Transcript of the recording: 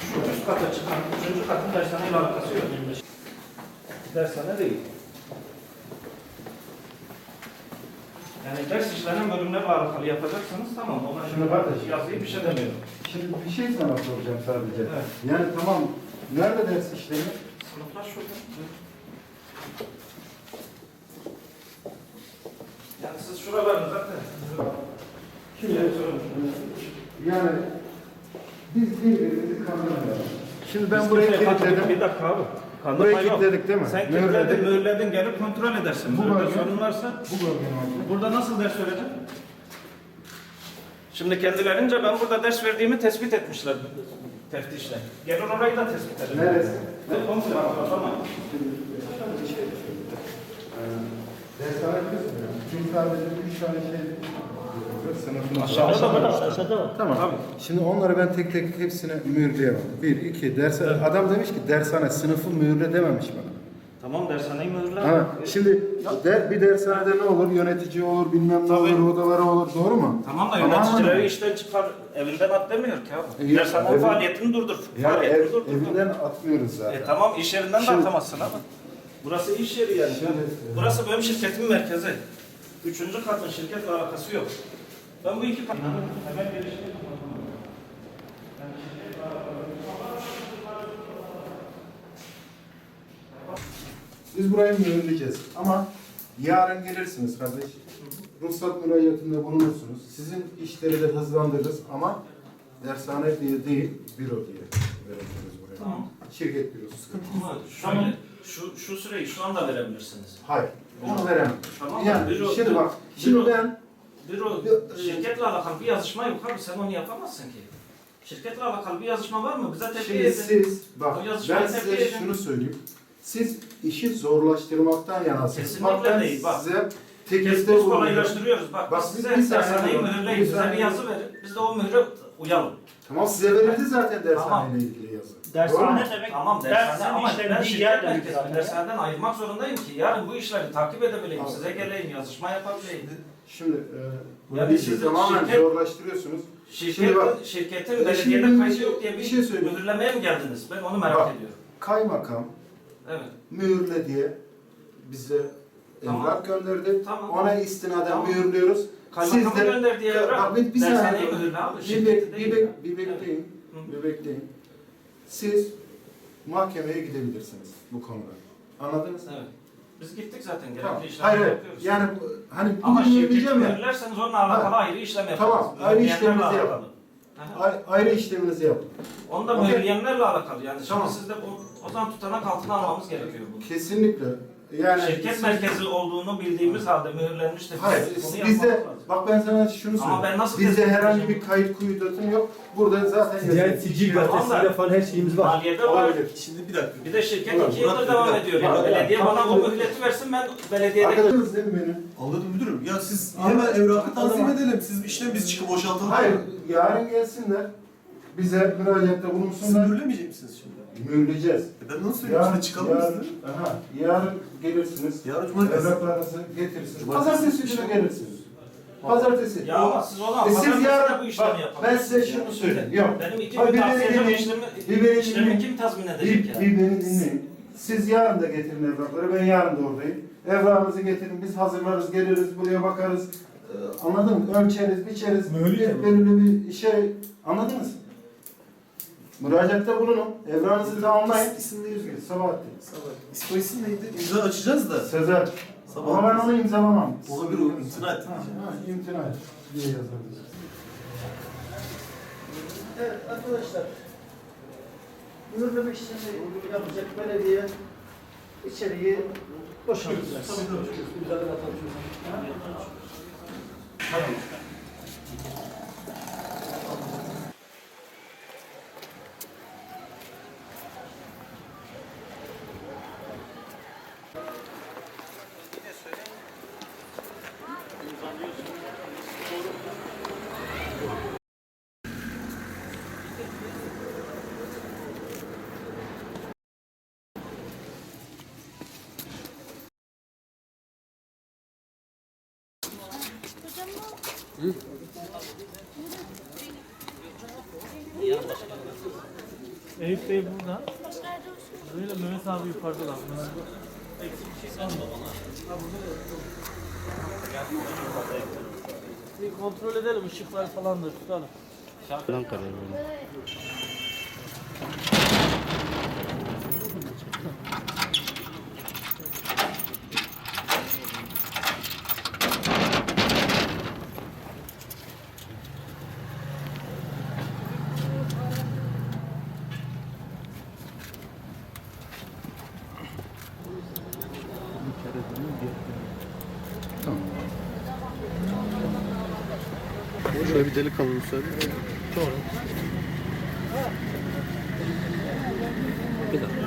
Şu üst kata çıkan üçüncü katın dershaneyle alakası yok. Dershane değil. Yani ders işlerinin bölümüne bağlı yapacaksanız tamam. Ona şimdi kardeş yazıyı bir şey demiyorum. Şimdi bir şey sana soracağım sadece. Evet. Yani tamam nerede ders işlemi? Sınıflar şurada. Yani siz şuralarını zaten Şimdi, yani biz birbirimizi kandırmayalım. Şimdi ben Biz burayı kimseye kandırdık. Bir kilitledim. dakika abi. Kandırma Burayı yok. kilitledik değil mi? Sen Mühürledik. kilitledin, mühürledin, gelip kontrol edersin. Bu Burada bölge- sorun varsa Bu bölgenin altında. burada nasıl ders vereceksin? Şimdi kendilerince ben burada ders verdiğimi tespit etmişler teftişle. Gelir orayı da tespit edelim. Neresi? Ne komple tamam. Dershane kısmı. Çünkü sadece üç tane şey Aşağıda da var. Aşağıda var. Tamam. Tabii. Şimdi onları ben tek tek hepsine mühürleyemem. Bir, iki, dershane. Adam demiş ki dershane sınıfı mühürle dememiş bana. Tamam dershaneyi mühürle. Ha, şimdi der, bir dershanede ne olur? Yönetici olur, bilmem ne Tabii. olur, odaları olur. Doğru mu? Tamam da Tamam yöneticileri mı? işten çıkar, evinden at demiyor ki abi. İyi, Dershanenin evet. faaliyetini durdur. Ya faaliyetini ev, durdur. evinden atmıyoruz zaten. E tamam iş yerinden de Şimdi- atamazsın abi. Burası iş yeri yani. Şimdi- Burası benim şirketimin merkezi. Üçüncü katın şirketle alakası yok. Ben bu iki kat... Hemen geliştirdim. Biz burayı mühürleyeceğiz. Ama yarın gelirsiniz kardeş. Ruhsat müracaatında bulunursunuz. Sizin işleri de hızlandırırız ama dershane diye değil, büro diye vereceğiz buraya. Tamam. Şirket bürosu. Sıkıntı yok. Şöyle, şu, şu süreyi şu anda verebilirsiniz. Hayır, onu veremem. Tamam. Yani Büro- şimdi bak, şimdi ben Büro, Büro- şirketle alakalı bir yazışma yok abi. Sen onu yapamazsın ki. Şirketle alakalı bir yazışma var mı? Bize tebliğ Şimdi edin. siz, bak O yazışmayı ben size edin. şunu söyleyeyim. Siz işi zorlaştırmaktan yanasınız. Kesinlikle bak ben değil, bak. size Biz, teklifte biz bulunuyorum. kolaylaştırıyoruz. Bak, Bak, biz bir- size bir dershaneyi bak, mühürleyin. bir Bize bir yazı verin. Biz de o mühüre uyalım. Tamam size verildi zaten Tamam. dershaneyle ilgili yazı. Doğru Dershane mu? demek Tamam dershane ama ben şirket yer demek merkezini zaten. dershaneden ayırmak zorundayım ki yarın bu işleri takip edebileyim. Tamam. Size geleyim, yazışma yapabileyim. Şimdi e, Ya bu biz işi sizi tamamen şirket- zorlaştırıyorsunuz. Şirketin, Şimdi bak, şirketin e, belediyede kaydı yok diye bir, bir şey söyleyeyim. mühürlemeye mi geldiniz? Ben onu merak Bak. ediyorum. Kaymakam Evet. mühürle diye bize Tamam. evrak gönderdi. Tamam. Ona istinaden Tamam. mühürlüyoruz. De- gönderdiği evrak bir, bir saniye. Bir, bir, bek, bir bekleyin. Bir bekleyin. Siz mahkemeye gidebilirsiniz bu konuda. Anladınız mı? Evet. Biz gittik zaten gerekli Tamam. işlemleri Hayır, yapıyoruz. Yani bu- hani Ama bugün şirketi mühürlerseniz onunla alakalı ayrı işlem yaparız. Tamam, ayrı işlemimizi yapalım. Aha. Ayrı işleminizi yapın. Onu da mühürleyenlerle alakalı yani. Tamam. Şimdi siz de bu, o zaman tutanak altına almamız gerekiyor bunu. Kesinlikle. Yani Şirket merkezi olduğunu bildiğimiz halde mühürlenmiştir. Hayır, Biz bunu bizde lazım. bak ben sana şunu Ama söyleyeyim. ben nasıl bizde tespit herhangi edeceğim? bir kayıt kuyudatım yok. Burada zaten Ticaret yazıyor. sicil gazetesiyle falan her şeyimiz var. Maliyede var. Olabilir. Şimdi bir dakika. Bir de şirket iki yıldır devam ediyor. Yani belediye bana o mühleti versin ben belediyede... Arkadaşınız değil mi benim? Anladım müdürüm. Ya siz hemen evrakı tanzim edelim. Siz işlem biz çıkıp boşaltalım. Hayır, yarın gelsinler. Bize müracaatta Siz bulunsunlar. mühürlemeyecek misiniz şimdi? Mühürleyeceğiz. E ben nasıl söylüyorum? Şimdi çıkalım yarın, biz de. aha, yarın gelirsiniz. Yarın cumartesi. Evraklarınızı getirirsiniz. Cumartesi Pazartesi günü gelirsiniz. Pazartesi. Ya ama siz o zaman E siz yarın, bu işlemi yapalım. ben size şunu söyleyeyim. Yok. Benim iki gün bir tavsiyeceğim işlemi, Bir işlemi dinleyin. kim tazmin Bir, edecek yani? bir beni dinleyin. Siz yarın da getirin evrakları. Ben yarın da oradayım. Evrağımızı getirin. Biz hazırlarız, geliriz, buraya bakarız. Ee, anladın mı? Ölçeriz, biçeriz. Mühürleyelim. Belirli bir şey. Anladınız mı? Müracaatta bulunun. Evranınızı tamamlayın. İsim ne yazıyor? Sabahattin. Sabahattin. İspoisin neydi? İmza açacağız da. Sezer. Sabah. Ama ben onu imzalamam. Ona bir imtina ettim. Ha, imtina et diye yazabiliriz. Evet arkadaşlar. Mühürlemek için yapacak belediye içeriği boşaltacağız. Tabii tabii. Müzakere atalım. Tamam. Hı? Eyüp Bey burada. Böyle Mehmet abi yukarıda lan. Eksik bir şey kalmadı bana. Bir kontrol edelim ışıklar falan da tutalım. Şarkı. Ankara. Şöyle bir delik alalım söyle. Doğru. Bir dakika.